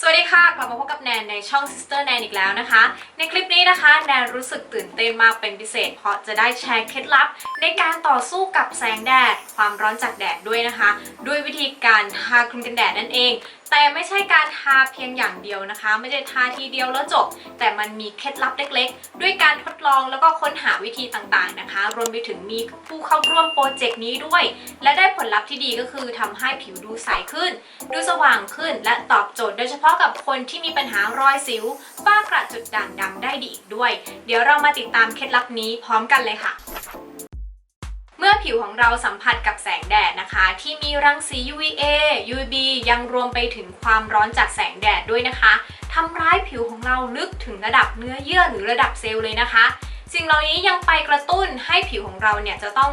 สวัสดีค่ะ กลับมาพบกับแนนในช่อง Sister แนนอีกแล้วนะคะ ในคลิปนี้นะคะ แนนรู้สึกตื่นเต้นมากเป็นพิเศษ เพราะจะได้แชร์เคล็ดลับ ในการต่อสู้กับแสงแดด ความร้อนจากแดดด้วยนะคะ ด้วยวิธีการทาครีมกันแดดนั่นเอง แต่ไม่ใช่การทาเพียงอย่างเดียวนะคะ ไม่ใช่ทาทีเดียวแล้วจบ แต่มันมีเคล็ดลับเล็ก ๆ ด้วยการทดลองแล้วก็ค้นหาวิธีต่างๆนะคะ รวมไปถึงมีผู้เข้าร่วมโปรเจกต์นี้ด้วย และได้ผลลัพธ์ที่ดีก็คือทำให้ผิวดูใสขึ้น ดูสว่างขึ้นและตอบโจทย์โดยเฉพาะกับคนที่มีปัญหารอยสิวฝ้ากระจุดด่างดำได้ดีอีกด้วย เดี๋ยวเรามาติดตามเคล็ดลับนี้พร้อมกันเลยค่ะ มื่อผิวของเราสัมผัสกับแสงแดดนะคะ ที่มีรังสี UVA UVB ยังรวมไปถึงความร้อนจากแสงแดดด้วยนะคะทำร้ายผิวของเราลึกถึงระดับเนื้อเยื่อหรือระดับเซลล์เลยนะคะ สิ่งเหล่านี้ยังไปกระตุ้นให้ผิวของเราเนี่ยจะต้อง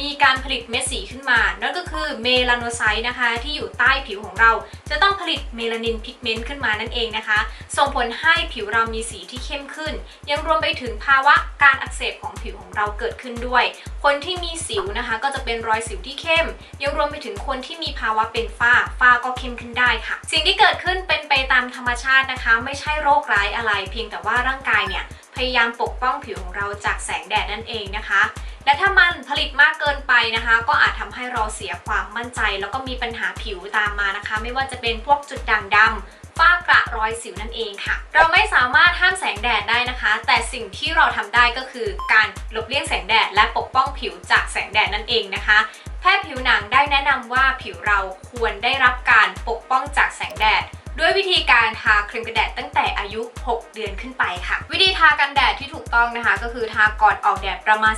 มีการผลิตเม็ดสีขึ้นมา นั่นก็คือเมลาโนไซต์นะคะ ที่อยู่ใต้ผิวของเรา จะต้องผลิตเมลานินพิกเมนต์ขึ้นมานั่นเองนะคะ ส่งผลให้ผิวเรามีสีที่เข้มขึ้น ยังรวมไปถึงภาวะการอักเสบของผิวของเราเกิดขึ้นด้วย คนที่มีสิวนะคะ ก็จะเป็นรอยสิวที่เข้ม ยังรวมไปถึงคนที่มีภาวะเป็นฝ้า ฝ้าก็เข้มขึ้นได้ค่ะ สิ่งที่เกิดขึ้นเป็นไปตามธรรมชาตินะคะ ไม่ใช่โรคร้ายอะไร เพียงแต่ว่าร่างกายเนี่ยพยายามปกป้องผิวของเราจากแสงแดดนั่นเองนะคะ และถ้ามันผลิตมากเกินไปนะคะ ก็อาจทำให้เราเสียความมั่นใจ แล้วก็มีปัญหาผิวตามมานะคะ ไม่ว่าจะเป็นพวกจุดด่างดำฝ้ากระรอยสิวนั่นเองค่ะ เราไม่สามารถห้ามแสงแดดได้นะคะ แต่สิ่งที่เราทำได้ก็คือการหลบเลี่ยงแสงแดด และปกป้องผิวจากแสงแดดนั่นเองนะคะ แพทย์ผิวหนังได้แนะนำว่าผิวเราควรได้รับการปกป้องจากแสงแดด ด้วยวิธีการทาครีมกันแดดตั้งแต่อายุ 6 เดือนขึ้นไปค่ะ วิธีทากันแดดที่ถูกต้องนะคะ ก็คือทาก่อนออกแดดประมาณ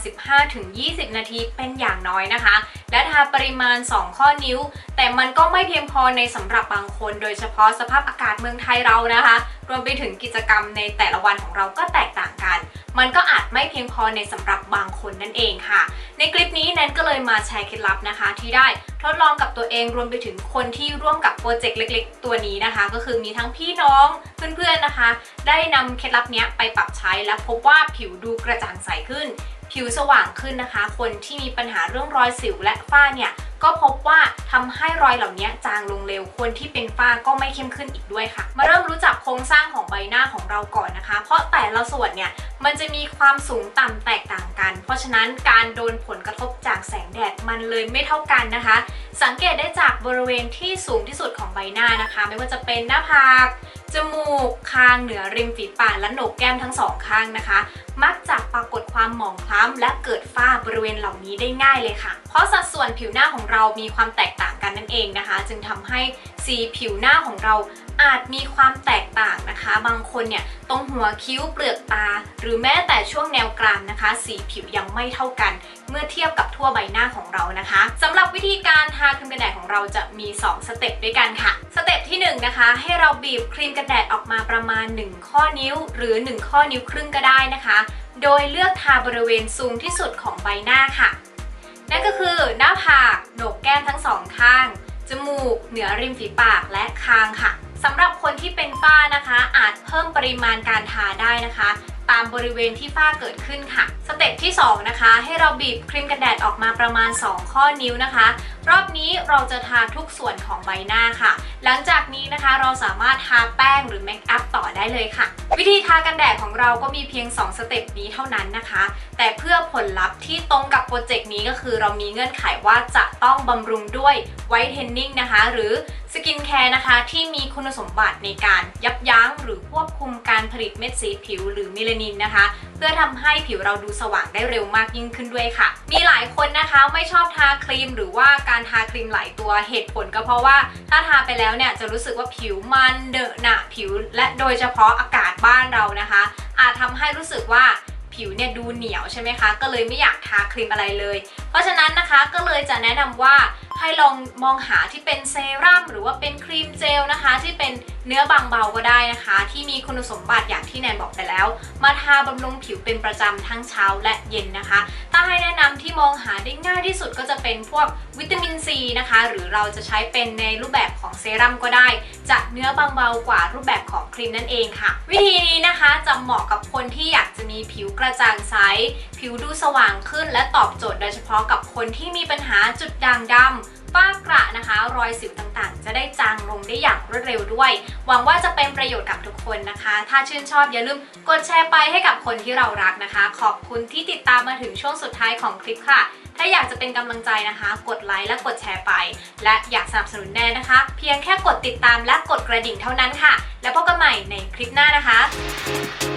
15-20 นาทีเป็นอย่างน้อยนะคะ และทาปริมาณ 2 ข้อนิ้ว แต่มันก็ไม่เพียงพอในสำหรับบางคน โดยเฉพาะสภาพอากาศเมืองไทยเรานะคะ รวมไปถึงกิจกรรมในแต่ละวันของเราก็แตกต่างกัน มันก็อาจไม่เพียงพอในสำหรับบางคนนั่นเองค่ะ ในคลิปนี้แนนก็เลยมาแชร์เคล็ดลับนะคะ ที่ได้ทดลองกับตัวเองรวมไปถึงคนที่ร่วมกับโปรเจกต์เล็ก ๆ ตัวนี้นะคะ ก็คือมีทั้งพี่น้องเพื่อนๆนะคะ ได้นำเคล็ดลับนี้ไปปรับใช้และพบว่าผิวดูกระจ่างใสขึ้น ผิวสว่างขึ้นนะคะ คนที่มีปัญหาเรื่องรอยสิวและฝ้าเนี่ย ก็พบว่าทำให้รอยเหล่านี้จางลงเร็ว คนที่เป็นฝ้าก็ไม่เข้มขึ้นอีกด้วยค่ะ มาเริ่มรู้จักโครงสร้างของใบหน้าของเราก่อนนะคะ เพราะแต่ละส่วนเนี่ยมันจะมีความสูงต่ำแตกต่างกัน เพราะฉะนั้นการโดนผลกระทบจากแสงแดดมันเลยไม่เท่ากันนะคะ สังเกตได้จากบริเวณที่สูงที่สุดของใบหน้านะคะ ไม่ว่าจะเป็นหน้าผาก จมูกคางเหนือริมฝีปากและโหนกแก้มทั้งสองข้างนะคะ มักจะปรากฏความหมองคล้ำและเกิดฝ้าบริเวณเหล่านี้ได้ง่ายเลยค่ะ เพราะสัดส่วนผิวหน้าของเรามีความแตกต่างกันนั่นเองนะคะ จึงทำให้สีผิวหน้าของเราอาจมีความแตกต่างนะคะ บางคนเนี่ยตรงหัวคิ้วเปลือกตา หรือแม้แต่ช่วงแนวกรามนะคะ สีผิวยังไม่เท่ากัน เมื่อเทียบกับทั่วใบหน้าของเรานะคะสำหรับวิธีการทาครีมกันแดดของเราจะมี 2 สเต็ปด้วยกันค่ะ สเต็ปที่ นะคะ ให้เราบีบครีมกันแดดออกมาประมาณ 1 ข้อนิ้ว หรือ 1 ข้อนิ้วครึ่งก็ได้นะคะ โดยเลือกทาบริเวณสูงที่สุดของใบหน้าค่ะ นั่นก็คือหน้าผากโหนกแก้มทั้งสองข้าง จมูก เหนือริมฝีปากและคางค่ะสำหรับคนที่เป็นฝ้านะคะ อาจเพิ่มปริมาณการทาได้นะคะ ตามบริเวณที่ฝ้าเกิดขึ้นค่ะ สเต็ปที่ 2 นะคะ ให้เราบีบครีมกันแดดออกมาประมาณ 2 ข้อนิ้วนะคะ รอบนี้เราจะทาทุกส่วนของใบหน้าค่ะ หลังจากนี้นะคะเราสามารถทาแป้งหรือเมคอัพต่อได้เลยค่ะ วิธีทากันแดดของเราก็มีเพียง 2 สเต็ปนี้เท่านั้นนะคะ แต่เพื่อผลลัพธ์ที่ตรงกับโปรเจกต์นี้ก็คือเรามีเงื่อนไขว่าจะต้องบำรุงด้วยไวท์เทนนิ่งนะคะ หรือสกินแคร์นะคะ ที่มีคุณสมบัติในการยับยั้งหรือควบคุมการผลิตเม็ดสีผิวหรือเมลานินนะคะ เพื่อทำให้ผิวเราดูสว่างได้เร็วมากยิ่งขึ้นด้วยค่ะ มีหลายคนนะคะไม่ชอบทาครีมหรือว่าการทาครีมหลายตัวเหตุผลก็เพราะว่าถ้าทาไปแล้วเนี่ยจะรู้สึกว่าผิวมันเดอะหนะผิว และโดยเฉพาะอากาศบ้านเรานะคะ อาจทำให้รู้สึกว่าผิวเนี่ยดูเหนียวใช่ไหมคะ ก็เลยไม่อยากทาครีมอะไรเลย เพราะฉะนั้นนะคะก็เลยจะแนะนำว่าให้ลองมองหาที่เป็นเซรั่มหรือว่าเป็นครีมเจลนะคะ ที่เป็นเนื้อบางเบาก็ได้นะคะ ที่มีคุณสมบัติอย่างที่แนนบอกไปแล้ว มาทาบำรุงผิวเป็นประจำทั้งเช้าและเย็นนะคะ ให้แนะนำที่มองหาได้ง่ายที่สุดก็จะเป็นพวกวิตามินซีนะคะ หรือเราจะใช้เป็นในรูปแบบของเซรั่มก็ได้ จะเนื้อบางเบากว่ารูปแบบของครีมนั่นเองค่ะ วิธีนี้นะคะจะเหมาะกับคนที่อยากจะมีผิวกระจ่างใส ผิวดูสว่างขึ้น และตอบโจทย์โดยเฉพาะกับคนที่มีปัญหาจุดด่างดำ ฝ้ากระนะคะ รอยสิวต่างๆ จะได้จางลงได้อย่างรวดเร็วด้วย หวังว่าจะเป็นประโยชน์กับทุกคนนะคะ ถ้าชื่นชอบอย่าลืมกดแชร์ไปให้กับคนที่เรารักนะคะ ขอบคุณที่ติดตามมาถึงช่วงสุดท้ายของคลิปค่ะ ถ้าอยากจะเป็นกำลังใจนะคะ กดไลค์และกดแชร์ไป และอยากสนับสนุนแนนนะคะ เพียงแค่กดติดตามและกดกระดิ่งเท่านั้นค่ะ แล้วพบกันใหม่ในคลิปหน้านะคะ